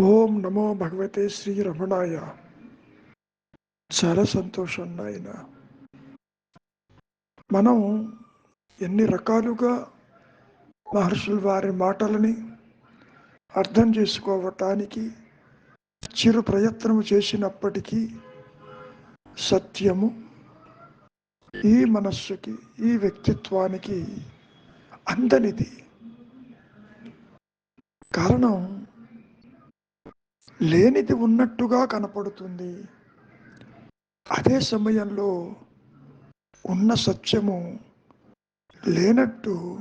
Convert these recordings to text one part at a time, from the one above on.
ఓం నమో భగవతే శ్రీ రమణాయ. చాలా సంతోషం నాయన. మనం ఎన్ని రకాలుగా మహర్షుల వారి మాటలని అర్థం చేసుకోవటానికి చిరు ప్రయత్నం చేసినప్పటికీ సత్యము ఈ మనస్సుకి ఈ వ్యక్తిత్వానికి అందనిది. కారణం లేనిది ఉన్నట్టుగా కనపడుతుంది. అదే సమయంలో ఉన్న సత్యము లేనట్టు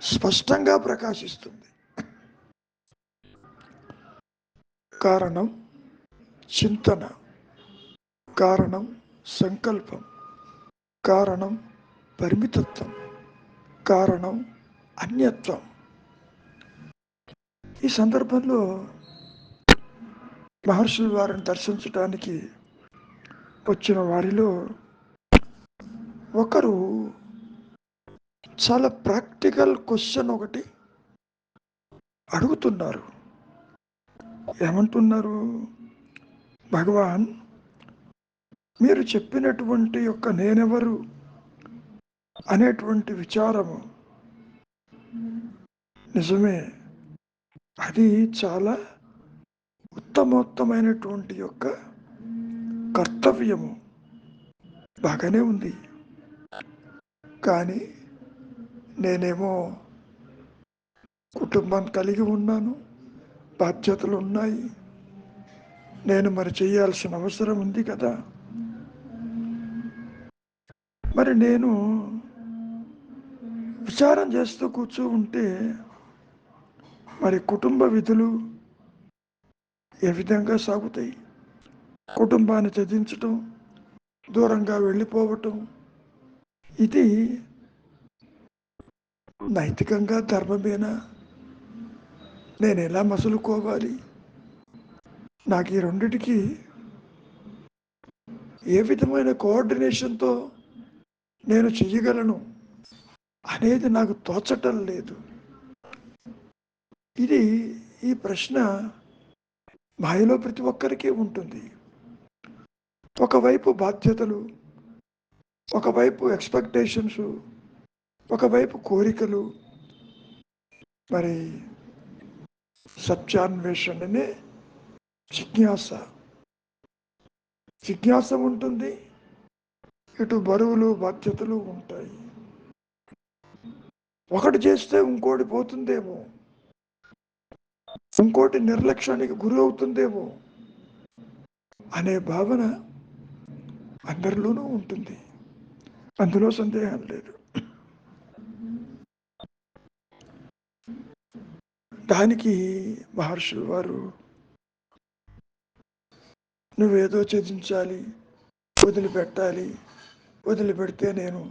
స్పష్టంగా ప్రకాశిస్తుంది. కారణం చింతన. కారణం సంకల్పం. కారణం పరిమితత్వం. కారణం అన్యత్వం. ఈ సందర్భంలో మహర్షుల వారిని దర్శించడానికి వచ్చిన వారిలో ఒకరు చాలా ప్రాక్టికల్ క్వశ్చన్ ఒకటి అడుగుతున్నారు. ఏమంటున్నారు? భగవాన్ మీరు చెప్పినటువంటి యొక్క నేనెవరు అనేటువంటి విచారము నిజమే. అది చాలా ఉత్తమోత్తమైనటువంటి యొక్క కర్తవ్యము బాగానే ఉంది. కానీ నేనేమో కుటుంబం కలిగి ఉన్నాను బాధ్యతలు ఉన్నాయి నేను మరి చేయాల్సిన అవసరం ఉంది కదా. మరి నేను విచారం చేస్తూ కూర్చో ఉంటే మరి కుటుంబ విధులు ఏ విధంగా సాగుతాయి? కుటుంబాన్ని త్యజించటం దూరంగా వెళ్ళిపోవటం ఇది నైతికంగా ధర్మమేనా? నేను ఎలా మసులుకోవాలి? నాకు ఈ రెండిటికి ఏ విధమైన కోఆర్డినేషన్తో నేను చెయ్యగలను అనేది నాకు తోచటం లేదు. ఇది ఈ ప్రశ్న మాయలో ప్రతి ఒక్కరికి ఉంటుంది. ఒకవైపు బాధ్యతలు ఒకవైపు ఎక్స్పెక్టేషన్స్ ఒకవైపు కోరికలు. మరి సత్యాన్వేషణనే జిజ్ఞాస. జిజ్ఞాస ఉంటుంది ఇటు బరువులు బాధ్యతలు ఉంటాయి. ఒకటి చేస్తే ఇంకోటి పోతుందేమో. ఇంకోటి నిర్లక్ష్యానికి గురి అవుతుందేమో అనే భావన అందరిలోనూ ఉంటుంది. అందులో సందేహం లేదు. దానికి మహర్షులు వారు నువ్వేదో చదించాలి వదిలిపెట్టాలి వదిలిపెడితే నేను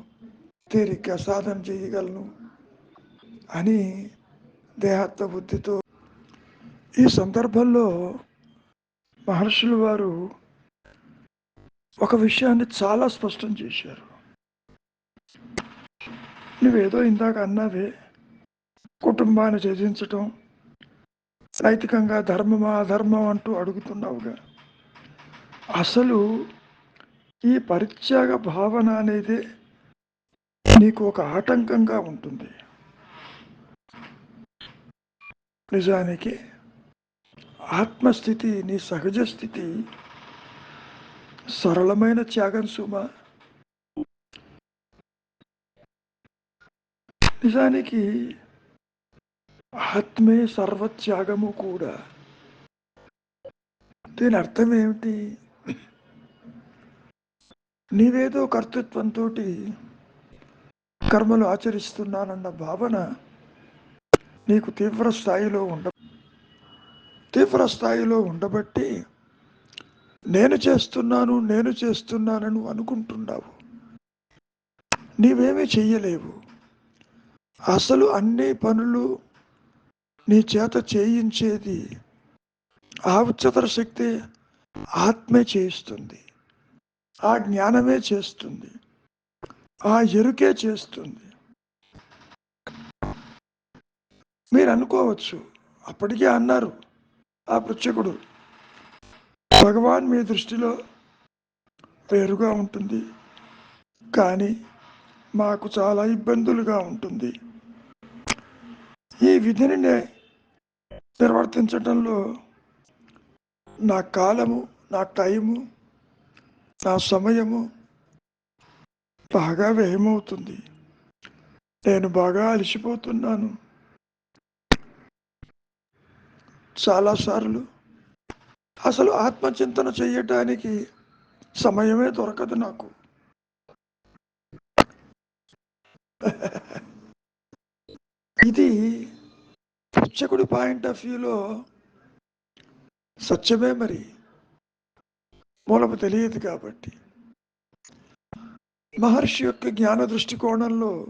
తేలిక సాధన చేయగలను అని దేహత్వ బుద్ధితో ఈ సందర్భంలో మహర్షులు వారు ఒక విషయాన్ని చాలా స్పష్టం చేశారు. నువ్వేదో ఇందాక అన్నావే కుటుంబాన్ని త్యజించటం నైతికంగా ధర్మమా అధర్మం అంటూ అడుగుతున్నావుగా. అసలు ఈ పరిత్యాగ భావన అనేది నీకు ఒక ఆటంకంగా ఉంటుంది. నిజానికి ఆత్మస్థితి నీ సహజ స్థితి సరళమైన త్యాగం సుమ. నిజానికి ఆత్మే సర్వత్యాగము కూడా. దీని అర్థం ఏమిటి? నీవేదో కర్తృత్వంతో కర్మలు ఆచరిస్తున్నానన్న భావన నీకు తీవ్ర స్థాయిలో ఉండ తీవ్ర స్థాయిలో ఉండబట్టి నేను చేస్తున్నాను నేను చేస్తున్నానని అనుకుంటున్నావు. నీవేమీ చెయ్యలేవు. అసలు అన్ని పనులు నీ చేత చేయించేది ఆ ఉచ్చతర శక్తి ఆత్మే చేయిస్తుంది. ఆ జ్ఞానమే చేస్తుంది. ఆ ఎరుకే చేస్తుంది. మీరు అనుకోవచ్చు అప్పటికే అన్నారు. ఆ పృచ్ఛకుడు భగవాన్ మీ దృష్టిలో వేరుగా ఉంటుంది. కానీ మాకు చాలా ఇబ్బందులుగా ఉంటుంది. ఈ విధిని నిర్వర్తించడంలో నా కాలము నా టైము నా సమయము బాగా వ్యయమవుతుంది. నేను బాగా అలసిపోతున్నాను. చాలాసార్లు అసలు ఆత్మచింతన చేయటానికి సమయమే దొరకదు నాకు. ఇది పుచ్చకుడి పాయింట్ ఆఫ్ వ్యూలో సత్యమే మరి. మూలము తెలియదు కాబట్టి. మహర్షి యొక్క జ్ఞాన దృష్టికోణంలో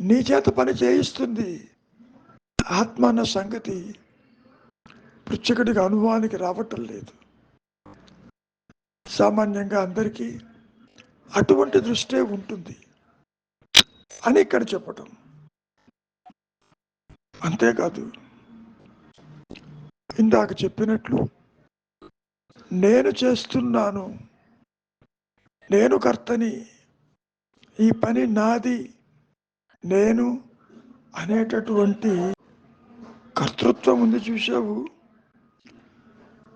నీ చేత పని చేయిస్తుంది ఆత్మ అన్న సంగతి పృచ్చకుడికి అనుభవానికి రావటం లేదు. సామాన్యంగా అందరికీ అటువంటి దృష్టే ఉంటుంది అని ఇక్కడ చెప్పటం. అంతేకాదు ఇందాక చెప్పినట్లు నేను చేస్తున్నాను నేను కర్తని ఈ పని నాది నేను అనేటటువంటి కర్తృత్వం ఉంది చూసావు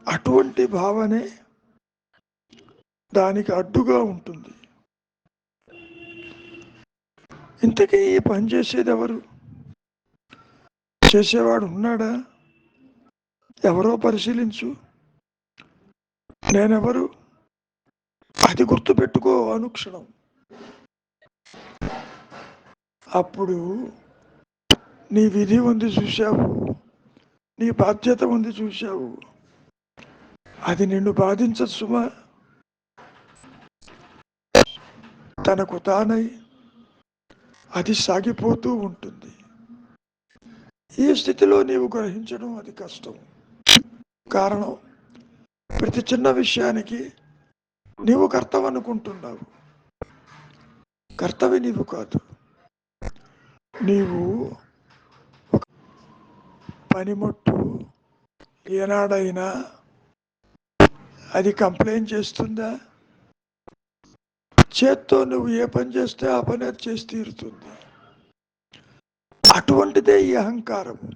అటువంటి భావనే దానికి అడ్డుగా ఉంటుంది. ఇంతకీ ఈ పని చేసేది ఎవరు? చేసేవాడు ఉన్నాడా? ఎవరో పరిశీలించు. నేనెవరు? అది గుర్తుపెట్టుకో అనుక్షణం. అప్పుడు నీ విధి ఉంది చూశావు. నీ బాధ్యత ఉంది చూశావు. అది నిన్ను బాధించదు సుమా. తనకు తానై అది సాగిపోతూ ఉంటుంది. ఈ స్థితిలో నీవు గ్రహించడం అది కష్టం. కారణం ప్రతి చిన్న విషయానికి నీవు కర్తవనుకుంటున్నావు. కర్తవ్య నీవు కాదు. నీవు పనిముట్టు ఏనాడైనా అది కంప్లైంట్ చేస్తుందా? చేత్తో నువ్వు ఏ పని చేస్తే ఆ పని అది చేసి తీరుతుంది. అటువంటిదే ఈ అహంకారము.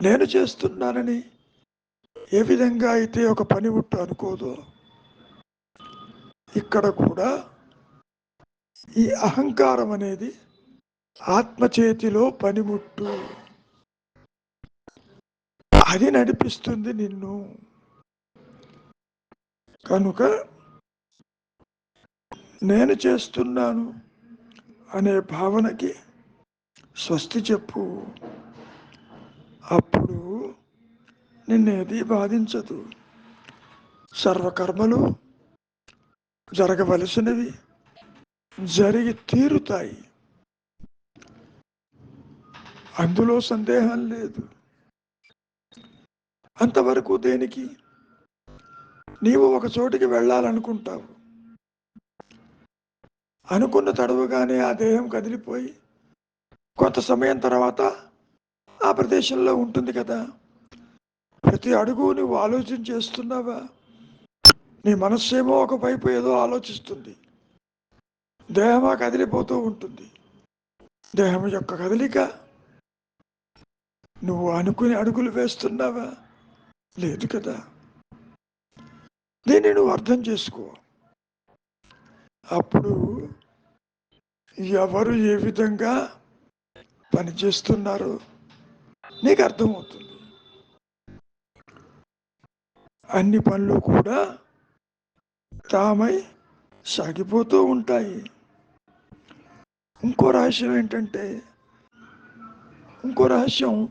నేను చేస్తున్నానని ఏ విధంగా అయితే ఒక పనిముట్టు అనుకోదో ఇక్కడ కూడా ఈ అహంకారం అనేది ఆత్మ చేతిలో పనిముట్టు. అది నడిపిస్తుంది నిన్ను. కనుక నేను చేస్తున్నాను అనే భావనకి స్వస్తి చెప్పు. అప్పుడు నిన్నేది బాధించదు. సర్వకర్మలు జరగవలసినవి జరిగి తీరుతాయి. అందులో సందేహం లేదు. అంతవరకు దేనికి? నీవు ఒక చోటికి వెళ్ళాలనుకుంటావు. అనుకున్న తడవుగానే ఆ దేహం కదిలిపోయి కొంత సమయం తర్వాత ఆ ప్రదేశంలో ఉంటుంది కదా? ప్రతి అడుగు నువ్వు ఆలోచన చేస్తున్నావా? నీ మనస్సేమో ఒకవైపు ఏదో ఆలోచిస్తుంది. దేహమా కదిలిపోతూ ఉంటుంది. దేహం యొక్క కదలిక నువ్వు అనుకుని అడుగులు వేస్తున్నావా? లేదు కదా. దీన్ని నువ్వు అర్థం చేసుకో. అప్పుడు ఎవరు ఏ విధంగా పనిచేస్తున్నారో నీకు అర్థమవుతుంది. అన్ని పనులు కూడా తామై సాగిపోతూ ఉంటాయి. ఇంకో రహస్యం ఏంటంటే ఇంకో రహస్యం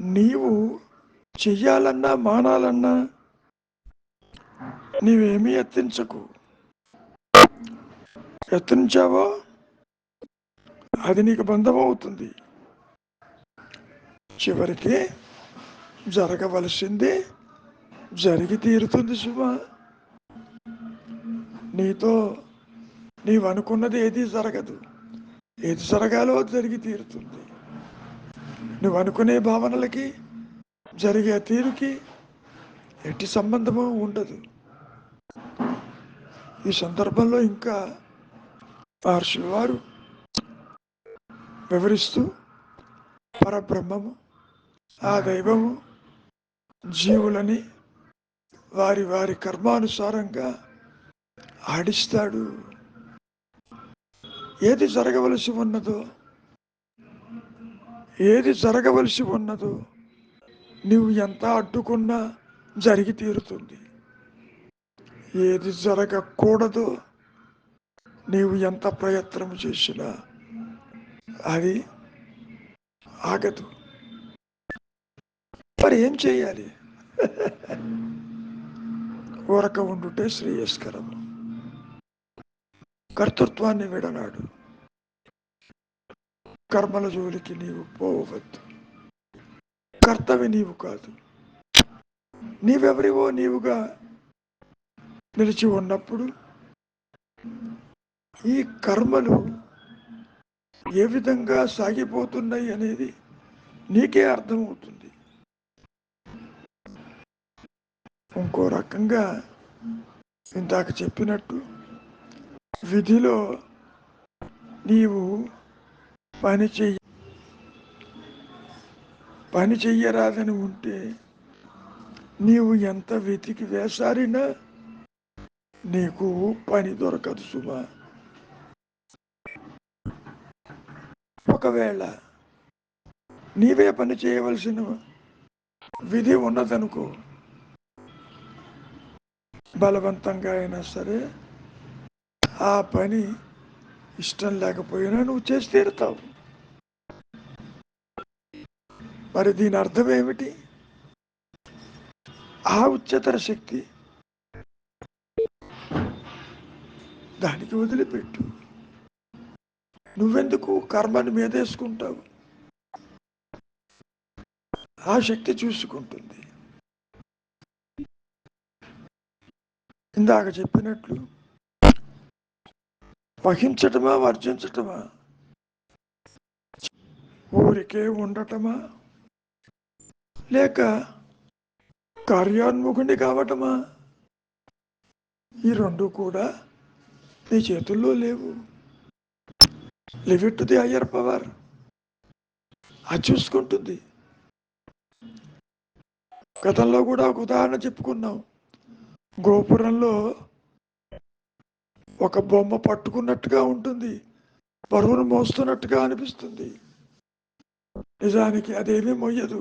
నీవు చెయ్యాలన్నా మానాలన్నా నీవేమీ ఎత్తించకు యత్నించావో? అది నీకు బంధమవుతుంది. చివరికి జరగవలసింది జరిగి తీరుతుంది శుభ నీతో నీవు అనుకున్నది ఏది జరగదు. ఏది జరగాలో అది జరిగి తీరుతుంది. నువ్వు అనుకునే భావనలకి జరిగే తీరుకి ఎట్టి సంబంధము ఉండదు. ఈ సందర్భంలో ఇంకా మహర్షులు వారు వివరిస్తూ పరబ్రహ్మము ఆ దైవము జీవులని వారి వారి కర్మానుసారంగా ఆడిస్తాడు. ఏది జరగవలసి ఉన్నదో ఏది జరగవలసి ఉన్నదో నువ్వు ఎంత అడ్డుకున్నా జరిగి తీరుతుంది. ఏది జరగకూడదో నీవు ఎంత ప్రయత్నం చేసినా అది ఆగదు. మరి ఏం చేయాలి? ఊరక ఉండుటే శ్రేయస్కరము. కర్తృత్వాన్ని విడనాడు. కర్మల జోలికి నీవు పోవద్దు. కర్తవి నీవు కాదు. నీవెవరివో నీవుగా నిలిచి ఉన్నప్పుడు ఈ కర్మలు ఏ విధంగా సాగిపోతున్నాయి అనేది నీకే అర్థమవుతుంది. ఇంకో రకంగా ఇందాక చెప్పినట్టు విధిలో నీవు పని చెయ్య పని చెయ్యరాదని ఉంటే నీవు ఎంత వెతికి వేసారినా నీకు పని దొరకదు సుమా. ఒకవేళ నీవే పని చేయవలసిన విధి ఉన్నదనుకో బలవంతంగా అయినా సరే ఆ పని ఇష్టం లేకపోయినా నువ్వు చేసి తీరుతావు. మరి దీని అర్థం ఏమిటి? ఆ ఉచ్చతర శక్తి దానికి వదిలిపెట్టు. నువ్వెందుకు కర్మని మీదేసుకుంటావు ఆ శక్తి చూసుకుంటుంది. ఇందాక చెప్పినట్లు వహించటమా వర్జించటమా? ఊరికే ఉండటమా? లేక కార్యాన్ముఖుని కావటమా? ఈ రెండు కూడా నీ చేతుల్లో లేవు. లివిట్ ది హయ్యర్ పవర్ అది చూసుకుంటుంది. గతంలో కూడా ఒక ఉదాహరణ చెప్పుకున్నాం. గోపురంలో ఒక బొమ్మ పట్టుకున్నట్టుగా ఉంటుంది. బరువును మోస్తున్నట్టుగా అనిపిస్తుంది. నిజానికి అదేమీ మొయ్యదు.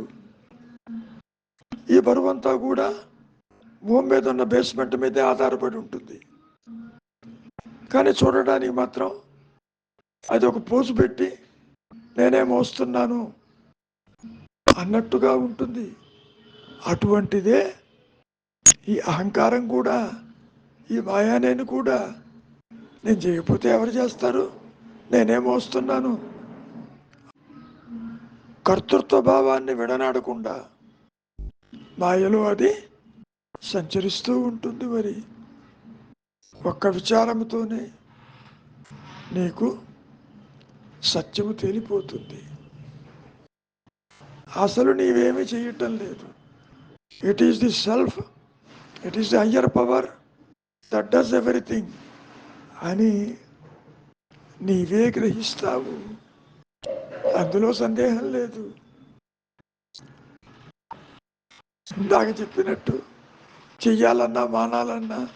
ఈ బరువు అంతా కూడా భూమి మీద ఉన్న బేస్మెంట్ మీదే ఆధారపడి ఉంటుంది. కానీ చూడడానికి మాత్రం అది ఒక పోజు పెట్టి నేనే మోస్తున్నాను అన్నట్టుగా ఉంటుంది. అటువంటిదే ఈ అహంకారం కూడా ఈ మాయా నేను కూడా నేను చేయకపోతే ఎవరు చేస్తారు? నేనే మోస్తున్నాను. కర్తృత్వ భావాన్ని విడనాడకుండా మాయలో అది సంచరిస్తూ ఉంటుంది మరి. ఒక్క విచారంతోనే నీకు సత్యము తేలిపోతుంది. అసలు నీవేమీ చేయటం లేదు. It is the self it is the higher power that does everything అని నీవే గ్రహిస్తావు. అందులో సందేహం లేదు. ఇందాక చెప్పినట్టు చెయ్యాలన్నా మానాలన్నా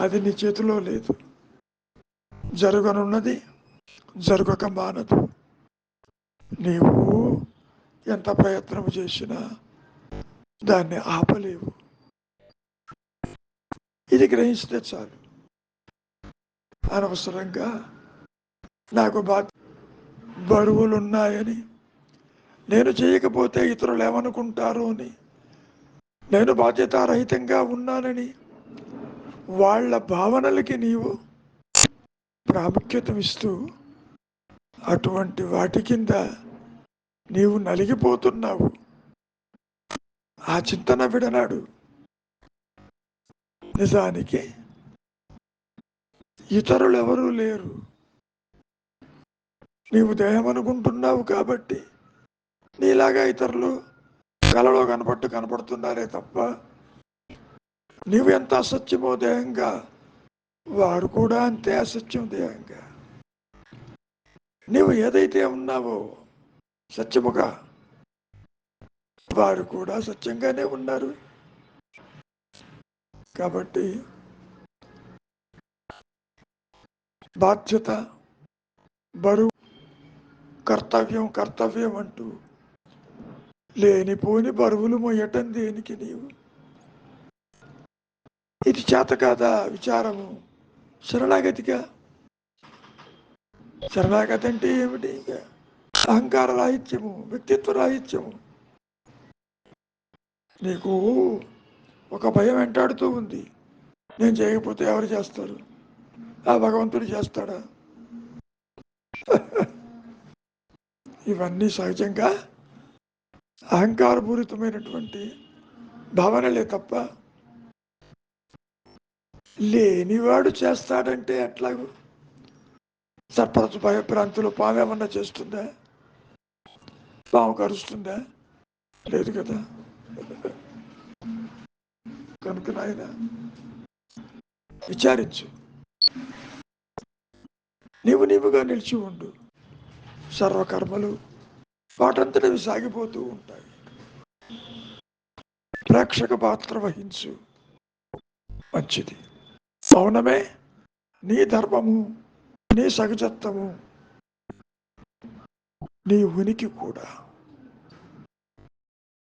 అది నీ చేతిలో లేదు. జరగనున్నది జరగక మానదు. నీవు ఎంత ప్రయత్నం చేసినా దాన్ని ఆపలేవు. ఇది గ్రహిస్తే చాలు. అనవసరంగా నాకు బా బరువులు ఉన్నాయని నేను చేయకపోతే ఇతరులు ఏమనుకుంటారు అని నేను బాధ్యతారహితంగా ఉన్నానని వాళ్ళ భావనలకి నీవు ప్రాముఖ్యత ఇస్తూ అటువంటి వాటి కింద నీవు నలిగిపోతున్నావు. ఆ చింతన విడనాడు. నిజానికి ఇతరులు ఎవరూ లేరు. నీవు దేహం అనుకుంటున్నావు కాబట్టి నీలాగా ఇతరులు కలలో కనపట్టు కనపడుతున్నారే తప్ప నీవు ఎంత అసత్యమో దేహంగా వారు కూడా అంతే అసత్యం దేహంగా. నీవు ఏదైతే ఉన్నావో సత్యముగా వారు కూడా సత్యంగానే ఉన్నారు. కాబట్టి బాధ్యత బరువు కర్తవ్యం కర్తవ్యం అంటూ లేనిపోని బరువులు మొయ్యటం దేనికి నీవు? ఇది చేత కాదా విచారము? శరణాగతిగా? శరణాగతి అంటే ఏమిటి? ఇంకా అహంకార రాహిత్యము వ్యక్తిత్వ రాహిత్యము. నీకు ఒక భయం వెంటాడుతూ ఉంది. నేను చేయకపోతే ఎవరు చేస్తారు? ఆ భగవంతుడు చేస్తాడా? ఇవన్నీ సహజంగా అహంకారపూరితమైనటువంటి భావనలే తప్ప లేనివాడు చేస్తాడంటే ఎట్లాగూ? సర్పరచు భయభ్రాంతులు పాము ఏమన్నా చేస్తుందా? పాము కరుస్తుందా? లేదు కదా. కనుక నాయన విచారించు. నీవు నీవుగా నిలిచి ఉండు. సర్వకర్మలు వాటంతటవి సాగిపోతూ ఉంటాయి. ప్రేక్షక పాత్ర వహించు. మంచిది. మౌనమే నీ ధర్మము నీ సహజత్వము. నీ ఉనికి కూడా.